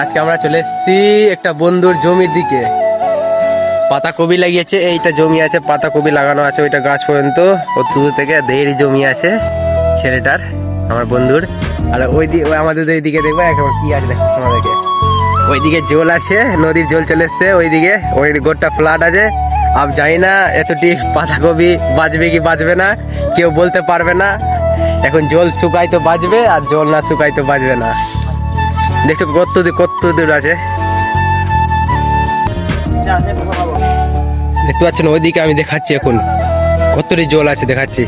আজকে আমরা চলে এসেছি একটা বন্ধুর জমির দিকে। পাতা কবি লাগিয়েছে, এইটা জমি আছে, পাতা কবি লাগানো আছে ওইটা গাছ পর্যন্ত। ও দূর থেকে দেড়ই জমি আছে, ছেলেটার, আমার বন্ধুর। আর ওই দিকে আমাদের এই দিকে দেখব এখন কি আছে দেখো তোমাদেরকে। ওইদিকে জল আছে, নদীর জল চলে এসছে, ওইদিকে। ওই গোটা ফ্লাড আছে। আব জানি না এতটি পাতাকপি বাঁচবে কি বাঁচবে না, কেউ বলতে পারবে না। এখন জল শুকাই তো বাঁচবে, আর জল না শুকাই তো বাঁচবে না। দেখছ কত দূর কত দূর আছে? দেখতে পাচ্ছেন ওইদিকে আমি দেখাচ্ছি এখন। কতটি জল আছে দেখাচ্ছি।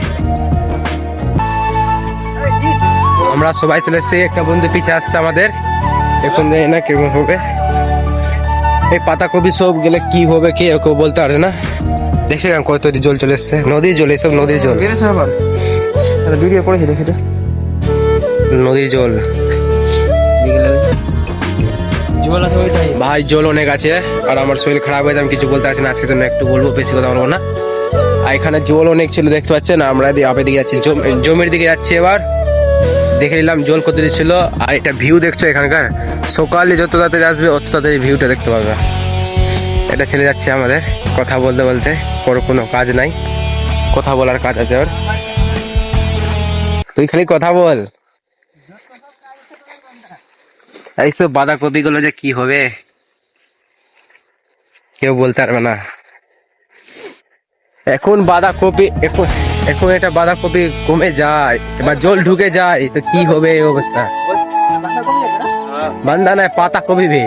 আমরা সবাই চলে এসেছি একটা বন্ধু পিছে আসছে আমাদের। এখন জানি না কীরকম হবে। এই পাতাকপি সব গেলে কি হবে কে কেউ বলতে পারে না? দেখে কত জল চলে এসছে। নদীর জল এসব নদীর জল। ভিডিও করেছি দেখে নদীর জল। ভাই, জল অনেক আছে, আর আমার শরীর খারাপ হয়েছে আমি কিছু বলতে পারছি না, আজকে জন্য একটু বলব, বেশি কথা বলব না। আর এখানে জল অনেক ছিল, দেখতে পাচ্ছেন, আমরা আপের দিকে যাচ্ছি। জম- জমির দিকে যাচ্ছি এবার। দেখে নিলাম জল কত ছিল, আর এটা ভিউ দেখছ এখানকার? সকালে যত তাড়াতাড়ি আসবে, অত তাড়াতাড়ি ভিউটা দেখতে পাবে এটা ছেলে যাচ্ছে আমাদের, কথা বলতে বলতে, ওর কোনো কাজ নাই। কথা বলার কাজ আছে ওর। তুই খালি কথা বল। এইসব বাঁধাকপি গুলো যে কি হবে? কেউ বলতে পারবে না। এখন বাঁধাকপি, এখন এখন এটা বাঁধাকপি কমে যায়, এবার জল ঢুকে যায়, তো কি হবে এই অবস্থা? বান্দা নয় পাতা কপি ভে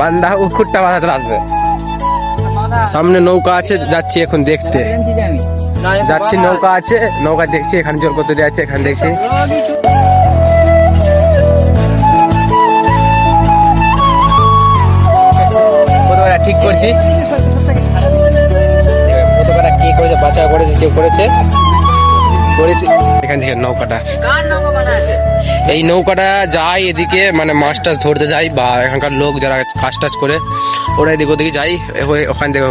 বান্দা উখুরটা বাঁধাতে আসবে। সামনে নৌকা আছে, যাচ্ছি এখন দেখতে। যাচ্ছি, নৌকা আছে, নৌকা দেখছি, এখানে জল কত আছে, এখানে দেখছি। কেউ করেছে? করেছে। এখান থেকে নৌকাটা। এই নৌকাটা যায় এদিকে মানে মাছ টাছ ধরতে যায় বা এখানকার লোক যারা কাজ টাজ করে ওরা এদিক ওদিকে ওই- ওখান থেকে।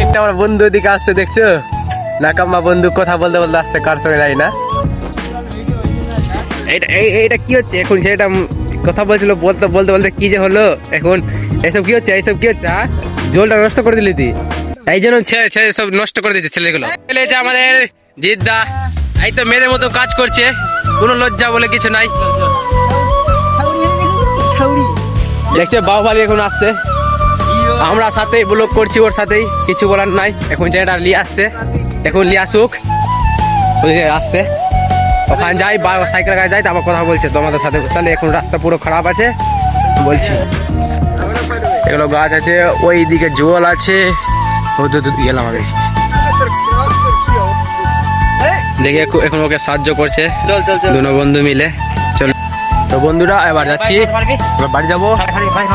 একটা আমার বন্ধু এদিকে আসতে দেখছ? নাকাম্মা বন্ধু কথা বলতে বলতে আসছে কার সঙ্গে যাই না। এটা এই- এইটা কি হচ্ছে? এখন সেটা কথা বলছিল, বলতে বলতে বলতে কি যে হলো? এখন এসব কি হচ্ছে? এইসব কি হচ্ছে জলটা নষ্ট করে দিলি তুই। এই জন্য সব নষ্ট করে দিয়েছে ছেলেগুলো। ছেলে যে আমাদের জিদ্দা। এই তো মেয়েদের মতো কাজ করছে। কোনো লজ্জা বলে কিছু নাই। দেখছে, বাহুবালি এখন আসছে। আমরা সাথে ব্লক করছি, ওর সাথেই। কিছু বলার নাই। এখন ছেলেটা নিয়ে আসছে। এখন নিয়ে আসুক। আসছে। ওখানে যাই বা সাইকেল গায়ে যাই তারপর কথা বলছে। তোমাদের সাথে তাহলে এখন রাস্তা পুরো খারাপ আছে বলছি। এগুলো গাছ আছে ওই দিকে জল আছে। গেলাম আগে। দেখে এখন ওকে সাহায্য করছে। দুনো বন্ধু মিলে। চল। তো বন্ধুরা এবার যাচ্ছি। এবার বাড়ি যাব।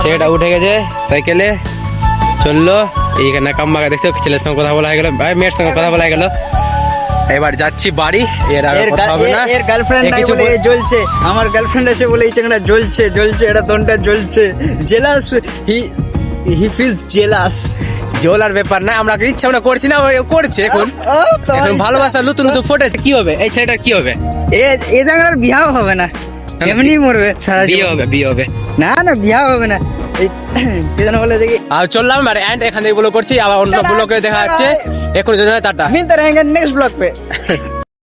ছেলেটা উঠে গেছে সাইকেলে। চলল। এইখানে কাম্বাকে দেখছ ছেলের সঙ্গে কথা বলা হয়ে গেল। ভাই মেয়ের সঙ্গে কথা বলা হয়ে গেল। এবার যাচ্ছি বাড়ি এর আর কথা হবে না। এর- গার্লফ্রেন্ড নাই কিছু বলে জ্বলছে। আমার গার্লফ্রেন্ড এসে বলে এই চ্যাংড়া জ্বলছে জ্বলছে এটা তনটা জ্বলছে। Jealous he he feels jealous জোলার ব্যাপার না আমরা ইচ্ছা আমরা করছি না ও করছে এখন। এখন ভালোবাসা নতুন নতুন ফুটেছে কি হবে? এই ছেলেটার কি হবে? এ এ চ্যাংড়ার বিয়াও হবে না। এমনি মরবে সারা বিয়ে হবে বিয়ে হবে। না না বিয়া হবে না। আর চললাম আর এন্ড এখানে ব্লগ করছি আবার অন্য ব্লগে দেখা যাচ্ছে এখন টাটা। মিলতে নেক্সট ব্লগ পে